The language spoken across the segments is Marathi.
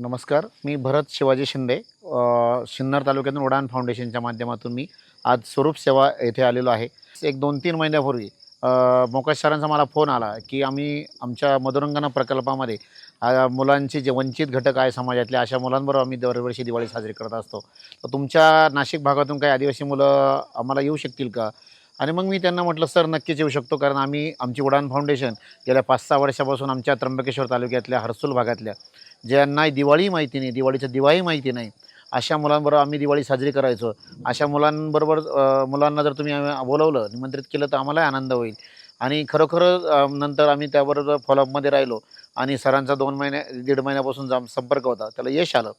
नमस्कार. मी भरत शिवाजी शिंदे. अ, सिन्नर तालुक्यातून उडान फाउंडेशनच्या माध्यमातून मी आज स्वरूप सेवा येथे आलेलो आहे. एक दोन तीन महिन्यापूर्वी मोकाश सरांचा मला फोन आला की आम्ही आमच्या मधुरंगना प्रकल्पामध्ये मुलांचे जे वंचित घटक आहे समाजातले अशा मुलांबरोबर आम्ही दरवर्षी दिवाळी साजरी करत असतो. तर तुमच्या नाशिक भागातून काही आदिवासी मुलं आम्हाला येऊ शकतील का? आणि मग मी त्यांना म्हटलं सर नक्कीच येऊ शकतो कारण आम्ही आमची उडान फाउंडेशन गेल्या पाच सहा वर्षापासून आमच्या त्र्यंबकेश्वर तालुक्यातल्या हर्सूल भागातल्या ज्यांना दिवाळी माहिती नाही दिवाळीचं दिवाळी माहिती नाही अशा मुलांबरोबर आम्ही दिवाळी साजरी करायचो. अशा मुलांबरोबर मुलांना जर तुम्ही बोलवलं निमंत्रित केलं तर आम्हालाही आनंद होईल. आणि खरोखर नंतर आम्ही त्याबरोबर फॉलोअपमध्ये राहिलो आणि सरांचा दोन महिने दीड महिन्यापासून जाम संपर्क होता. त्याला यश आलं.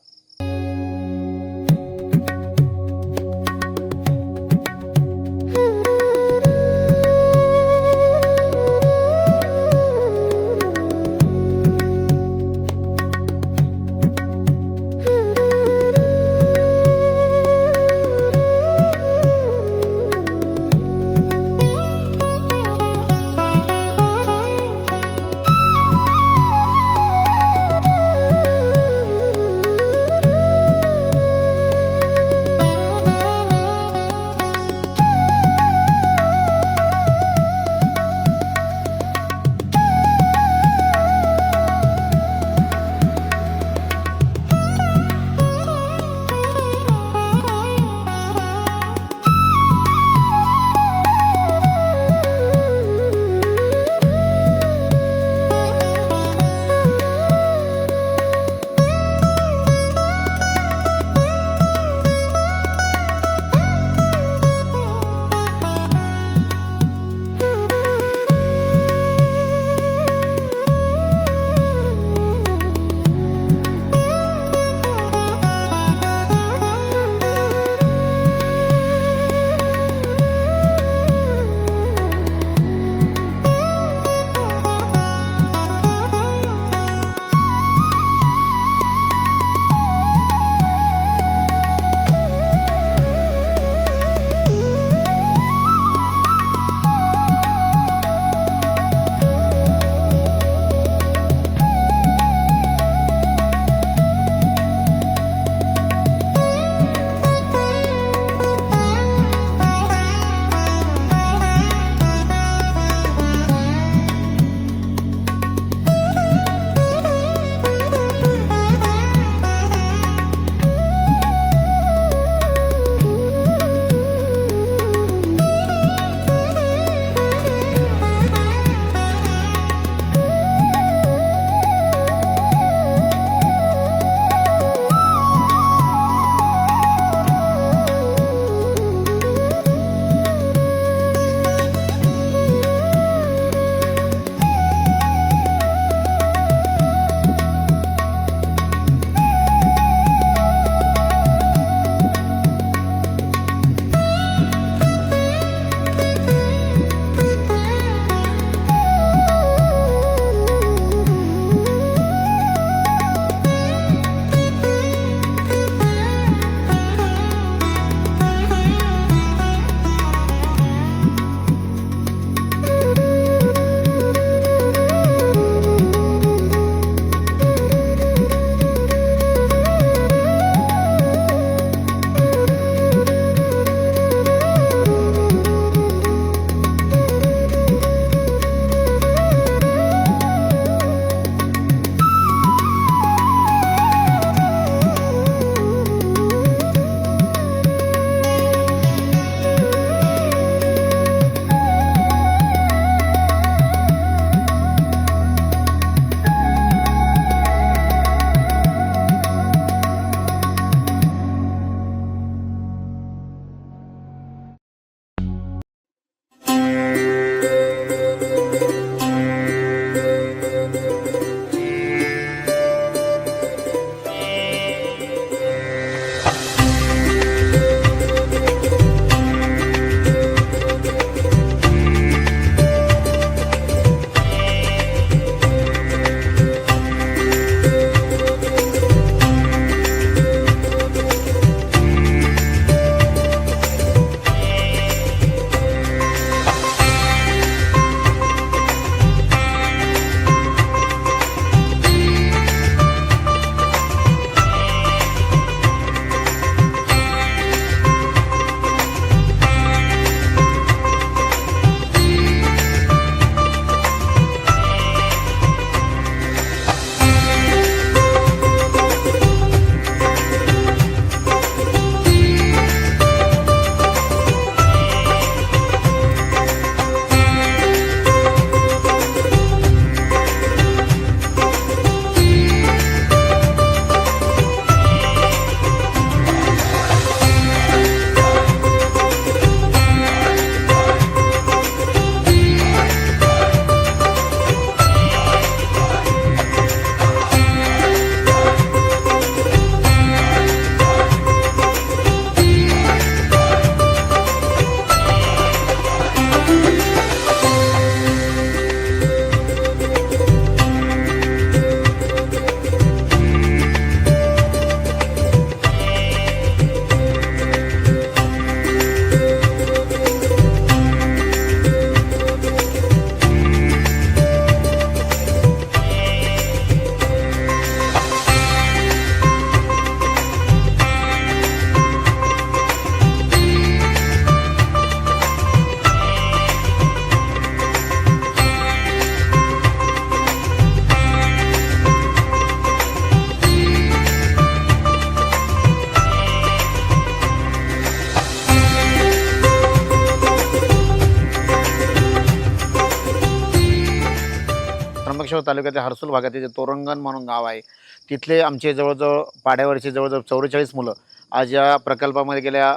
तालुक्यातील तालुक्याच्या हर्सूल भागातील जे तोरंगण म्हणून गाव आहे तिथले आमचे जवळजवळ पाड्यावरचे जवळजवळ चौवेचाळीस मुलं आज या प्रकल्पामध्ये गेल्या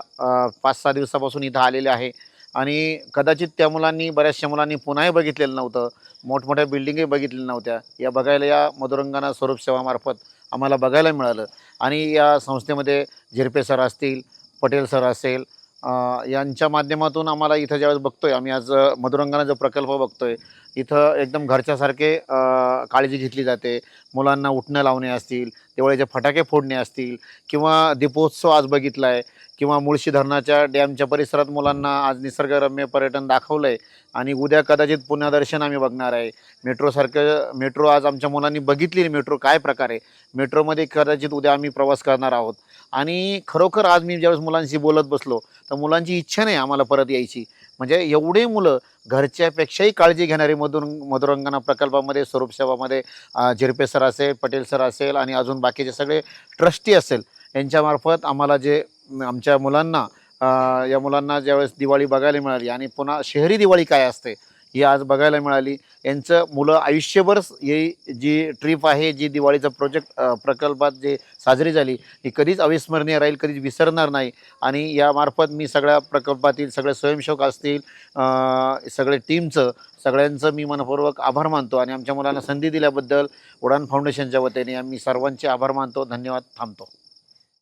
पाच सहा दिवसापासून इथं आलेले आहे. आणि कदाचित त्या मुलांनी बऱ्याचशा मुलांनी पुन्हाही बघितलेलं नव्हतं मोठमोठ्या बिल्डिंगही बघितलेल्या नव्हत्या. या बघायला या मधुरंगाना स्वरूप सेवामार्फत आम्हाला बघायला मिळालं. आणि या संस्थेमध्ये झिरपे सर असतील पटेल सर असेल यांच्या माध्यमातून आम्हाला इथं ज्यावेळेस बघतोय आम्ही आज मधुरंगाना जो प्रकल्प बघतोय इथं एकदम घरच्यासारखे काळजी घेतली जाते. मुलांना उठणं लावणे असतील दिवाळीचे फटाके फोडणे असतील किंवा दीपोत्सव आज बघितला आहे किंवा मुळशी धरणाच्या डॅमच्या परिसरात मुलांना आज निसर्गरम्य पर्यटन दाखवलं आहे आणि उद्या कदाचित पुण्यादर्शन आम्ही बघणार आहे. मेट्रोसारखं मेट्रो आज आमच्या मुलांनी बघितली मेट्रो काय प्रकार आहे? मेट्रोमध्ये कदाचित उद्या आम्ही प्रवास करणार आहोत. आणि खरोखर आज मी ज्यावेळेस मुलांशी बोलत बसलो तर मुलांची इच्छा नाही आम्हाला परत यायची. म्हणजे एवढे मुलं घरच्यापेक्षाही काळजी घेणारी मधुर मधुरंगना प्रकल्पामध्ये स्वरूप सेवामध्ये झिरपे सर असेल पटेल सर असेल आणि अजून बाकीचे सगळे ट्रस्टी असेल यांच्यामार्फत आम्हाला जे आमच्या मुलांना या मुलांना ज्यावेळेस दिवाळी बघायला मिळाली आणि पुन्हा शहरी दिवाळी काय असते ही आज बघायला मिळाली. यांचं मुलं आयुष्यभर ही जी ट्रिप आहे जी दिवाळीचं प्रोजेक्ट प्रकल्पात जे साजरी झाली ही कधीच अविस्मरणीय राहील कधीच विसरणार नाही. आणि यामार्फत मी सगळ्या प्रकल्पातील सगळे स्वयंसेवक असतील सगळे टीमचं सगळ्यांचं मी मनपूर्वक आभार मानतो. आणि आमच्या मुलांना संधी दिल्याबद्दल उडान फाउंडेशनच्या वतीने आम्ही सर्वांचे आभार मानतो. धन्यवाद. थांबतो.